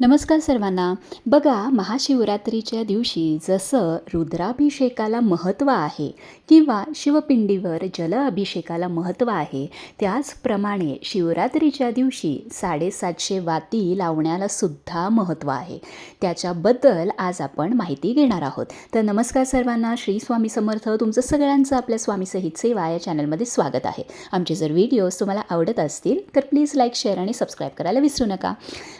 नमस्कार सर्वांना. बघा महाशिवरात्रीच्या दिवशी जसं रुद्राभिषेकाला महत्त्व आहे किंवा शिवपिंडीवर जल अभिषेकाला महत्त्व आहे त्याचप्रमाणे शिवरात्रीच्या दिवशी साडेसातशे वाती लावण्याला सुद्धा महत्त्व आहे. त्याच्याबद्दल आज आपण माहिती घेणार आहोत. तर नमस्कार सर्वांना श्री स्वामी समर्थ तुमचं सगळ्यांचं आपल्या स्वामी सहित सेवा या चॅनलमध्ये स्वागत आहे. आमचे जर व्हिडिओज तुम्हाला आवडत असतील तर प्लीज लाईक शेअर आणि सबस्क्राईब करायला विसरू नका.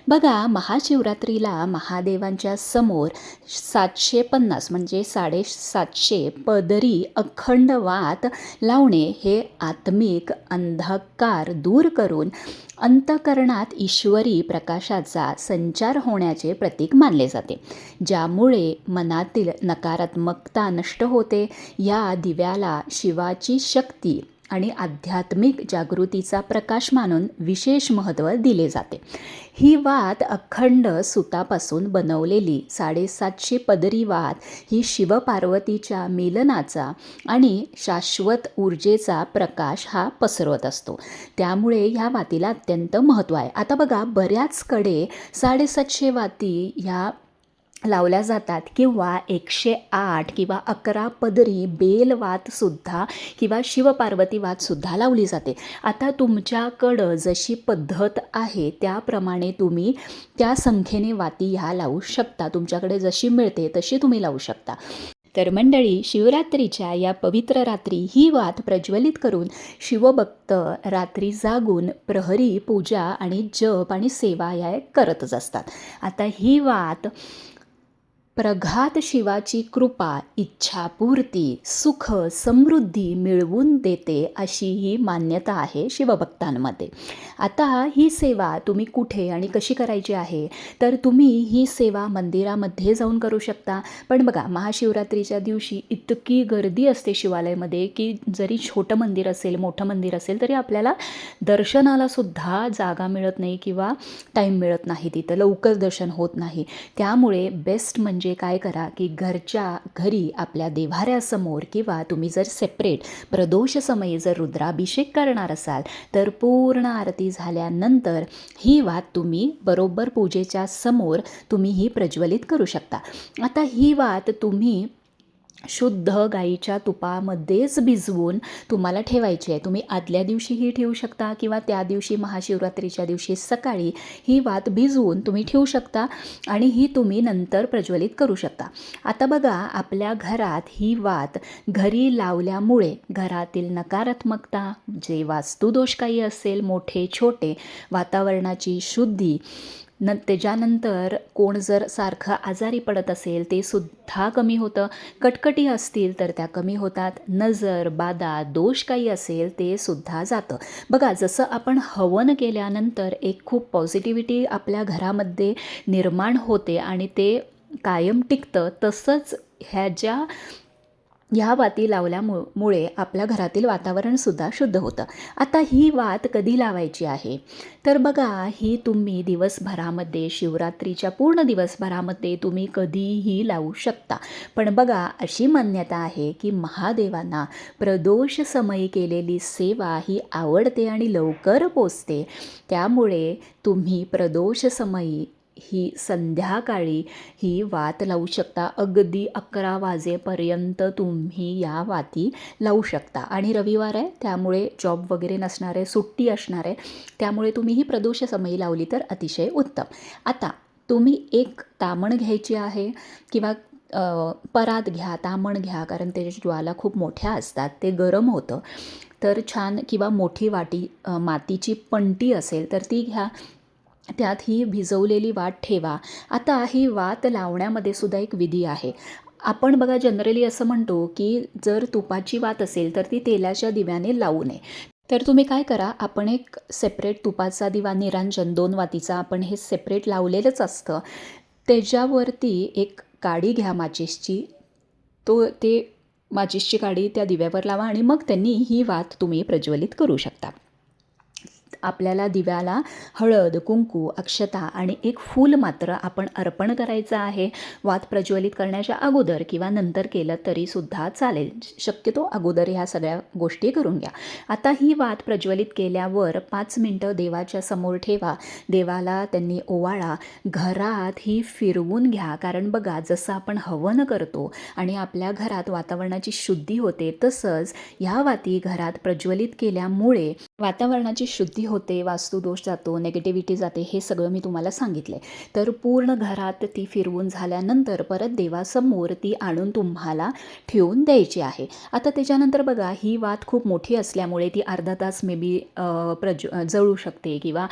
बघा महाशिवरात्रीला महादेवांच्या समोर सातशे पन्नास म्हणजे साडेसातशे पदरी अखंड वात लावणे हे आत्मिक अंधकार दूर करून अंतकरणात ईश्वरी प्रकाशाचा संचार होण्याचे प्रतीक मानले जाते ज्यामुळे मनातील नकारात्मकता नष्ट होते. या दिव्याला शिवाची शक्ती आणि आध्यात्मिक जागृतीचा प्रकाश मानून विशेष महत्त्व दिले जाते. ही वात अखंड सुतापासून बनवलेली साडेसातशे पदरी वात ही शिवपार्वतीच्या मिलनाचा आणि शाश्वत ऊर्जेचा प्रकाश हा पसरवत असतो. त्यामुळे ह्या वातीला अत्यंत महत्त्व आहे. आता बघा बऱ्याचकडे साडेसातशे वाती ह्या लावल्या जातात किंवा एकशे आठ किंवा अकरा पदरी बेलवातसुद्धा किंवा शिवपार्वती वातसुद्धा लावली जाते. आता तुमच्याकडं जशी पद्धत आहे त्याप्रमाणे तुम्ही त्या संख्येने वाती ह्या लावू शकता. तुमच्याकडे जशी मिळते तशी तुम्ही लावू शकता. तर मंडळी शिवरात्रीच्या या पवित्र रात्री ही वात प्रज्वलित करून शिवभक्त रात्री जागून प्रहरी पूजा आणि जप आणि सेवा या करतच असतात. आता ही वात प्रघात शिवाची कृपा इच्छापूर्ती सुख समृद्धी मिळवून देते अशी ही मान्यता आहे शिवभक्तांमध्ये. आता ही सेवा तुम्ही कुठे आणि कशी करायची आहे? तर तुम्ही ही सेवा मंदिरामध्ये जाऊन करू शकता. पण बघा महाशिवरात्रीच्या दिवशी इतकी गर्दी असते शिवालयामध्ये की जरी छोटं मंदिर असेल मोठं मंदिर असेल तरी आपल्याला दर्शनाला सुद्धा जागा मिळत नाही किंवा टाईम मिळत नाही तिथं. लवकर दर्शन होत नाही. त्यामुळे बेस्ट म्हणजे म्हणजे काय करा की घरच्या घरी आपल्या देव्हाऱ्यासमोर किंवा तुम्ही जर सेपरेट प्रदोष समयी जर रुद्राभिषेक करणार असाल तर पूर्ण आरती झाल्यानंतर ही वात तुम्ही बरोबर पूजेच्या समोर तुम्ही ही प्रज्वलित करू शकता. आता ही वात तुम्ही शुद्ध गाईच्या तुपामध्येच भिजवून तुम्हाला ठेवायची आहे. तुम्ही आदल्या दिवशीही ठेवू शकता किंवा त्या दिवशी महाशिवरात्रीच्या दिवशी सकाळी ही वात भिजवून तुम्ही ठेवू शकता आणि ही तुम्ही नंतर प्रज्वलित करू शकता. आता बघा आपल्या घरात ही वात घरी लावल्यामुळे घरातील नकारात्मकता जे वास्तुदोष काही असेल मोठे छोटे वातावरणाची शुद्धी न त्याच्यानंतर कोण जर सारखं आजारी पडत असेल ते सुद्धा कमी होतं. कटकटी असतील तर त्या कमी होतात. नजर बाधा दोष काही असेल ते सुद्धा जातं. बघा जसं आपण हवन केल्यानंतर एक खूप पॉझिटिव्हिटी आपल्या घरामध्ये निर्माण होते आणि ते कायम टिकतं तसंच ह्या ज्या ह्या वाती लावल्यामु मुळे आपल्या घरातील वातावरणसुद्धा शुद्ध होतं. आता ही वात कधी लावायची आहे? तर बघा ही तुम्ही दिवसभरामध्ये शिवरात्रीच्या पूर्ण दिवसभरामध्ये तुम्ही कधीही लावू शकता. पण बघा अशी मान्यता आहे की महादेवांना प्रदोष समयी केलेली सेवा ही आवडते आणि लवकर पोचते. त्यामुळे तुम्ही प्रदोष समयी ही संध्याकाळी ही वात लावू शकता. अगदी अकरा वाजेपर्यंत तुम्ही या वाती लावू शकता. आणि रविवार आहे त्यामुळे जॉब वगैरे नसणार आहे सुट्टी असणार आहे त्यामुळे तुम्ही ही प्रदोष समयी लावली तर अतिशय उत्तम. आता तुम्ही एक तामण घ्यायची आहे किंवा परात घ्या तामण घ्या कारण त्याच्या ज्वाला खूप मोठ्या असतात ते गरम होतं तर छान किंवा मोठी वाटी मातीची पंटी असेल तर ती घ्या. त्यात ही भिजवलेली वात ठेवा. आता ही वात लावण्यामध्ये सुद्धा एक विधी आहे. आपण बघा जनरली असं म्हणतो की जर तुपाची वात असेल तर ती तेलाच्या दिव्याने लावू नये. तर तुम्ही काय करा आपण एक सेपरेट तुपाचा दिवा निरांजन दोन वातीचा आपण हे सेपरेट लावलेलंच असतं. त्याच्यावरती एक काडी घ्या माचिसची. तो ते माचिसची काडी त्या दिव्यावर लावा आणि मग त्यांनी ही वात तुम्ही प्रज्वलित करू शकता. आपल्याला दिव्याला हळद कुंकू अक्षता आणि एक फूल मात्र आपण अर्पण करायचं आहे. वात प्रज्वलित करण्याच्या अगोदर किंवा नंतर केलं तरीसुद्धा चालेल. शक्यतो अगोदर ह्या सगळ्या गोष्टी करून घ्या. आता ही वात प्रज्वलित केल्यावर पाच मिनटं देवाच्या समोर ठेवा. देवाला त्यांनी ओवाळा. घरात ही फिरवून घ्या. कारण बघा जसं आपण हवन करतो आणि आपल्या घरात वातावरणाची शुद्धी होते तसंच ह्या वाती घरात प्रज्वलित केल्यामुळे वातावरणाची शुद्धी होते वास्तुदोष जातो नेगेटिव्हिटी जाते हे सगळं मी तुम्हाला सांगितलं आहे तर पूर्ण घरात ती फिरवून झाल्यानंतर परत देवासमोर ती आणून तुम्हाला ठेवून द्यायची आहे. आता त्याच्यानंतर बघा ही वात खूप मोठी असल्यामुळे ती अर्धा तास मे बी प्रज जळू शकते किंवा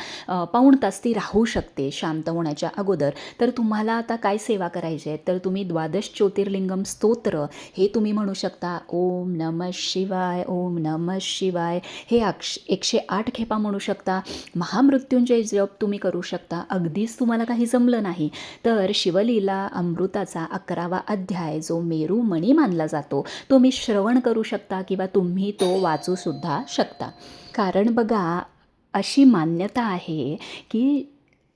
पाऊण तास ती राहू शकते शांत होण्याच्या अगोदर. तर तुम्हाला आता काय सेवा करायची आहे? तर तुम्ही द्वादश ज्योतिर्लिंगम स्तोत्र हे तुम्ही म्हणू शकता. ओम नम शिवाय ओम नम शिवाय. हे अक्ष एकशे आठ खेपा म्हणू शकता. शकता. महामृत्युंजय जप तुम्ही करू शकता. अगदीच तुम्हाला काही जमलं नाही. तर शिवलीला अमृताचा अकरावा अध्याय जो मेरू मणी मानला जातो तो मी श्रवण करू शकता किंवा तुम्ही तो वाचूसुद्धा शकता. कारण बघा अशी मान्यता आहे की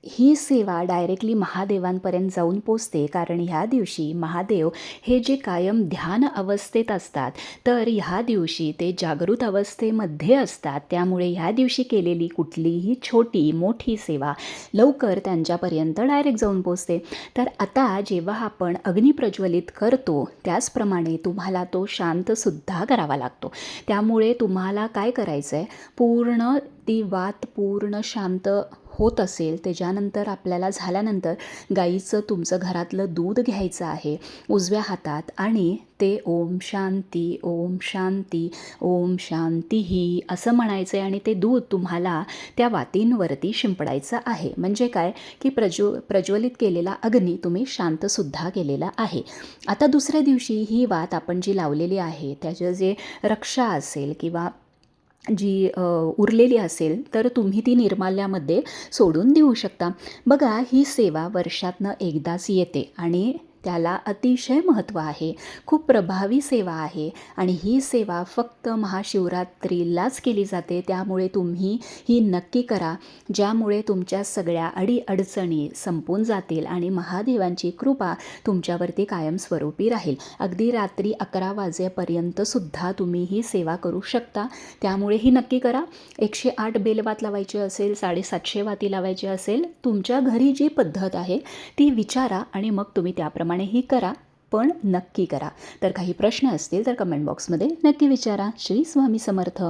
ही सेवा डायरेक्टली महादेवांपर्यंत जाऊन पोचते. कारण ह्या दिवशी महादेव हे जे कायम ध्यान अवस्थेत असतात तर ह्या दिवशी ते जागृत अवस्थेमध्ये असतात. त्यामुळे ह्या दिवशी केलेली कुठलीही छोटी मोठी सेवा लवकर त्यांच्यापर्यंत डायरेक्ट जाऊन पोचते. तर आता जेव्हा आपण अग्नी प्रज्वलित करतो त्याचप्रमाणे तुम्हाला तो शांतसुद्धा करावा लागतो. त्यामुळे तुम्हाला काय करायचं आहे पूर्ण ती वात पूर्ण शांत होत असेल त्याच्यानंतर आपल्याला झाल्यानंतर गाईचं तुमचं घरातलं दूध घ्यायचं आहे उजव्या हातात आणि ते ओम शांती ओम शांती ओम शांती ही असं म्हणायचं आहे आणि ते दूध तुम्हाला त्या वातींवरती शिंपडायचं आहे. म्हणजे काय? की प्रज्व प्रज्वलित केलेला अग्नी तुम्ही शांतसुद्धा केलेला आहे. आता दुसऱ्या दिवशी ही वात आपण जी लावलेली आहे त्याचं जे रक्षा असेल किंवा जी उरलेली असेल तर तुम्ही ती निर्माल्यामध्ये सोडून देऊ शकता. बघा ही सेवा वर्षातनं एकदाच येते आणि त्याला अतिशय महत्त्व आहे. खूप प्रभावी सेवा आहे आणि ही सेवा फक्त महाशिवरात्रीलाच केली जाते. त्यामुळे तुम्ही ही नक्की करा ज्यामुळे तुमच्या सगळ्या अडीअडचणी संपून जातील आणि महादेवांची कृपा तुमच्यावरती कायमस्वरूपी राहील. अगदी रात्री अकरा वाजेपर्यंत सुद्धा तुम्ही ही सेवा करू शकता. त्यामुळे ही नक्की करा. एकशे आठ बेलवात लावायची असेल साडेसातशे वाती लावायची असेल तुमच्या घरी जी पद्धत आहे ती विचारा आणि मग तुम्ही त्याप्रमाणे ही करा पण नक्की करा. तर काही प्रश्न असतील तर कमेंट बॉक्समध्ये नक्की विचारा. श्री स्वामी समर्थ.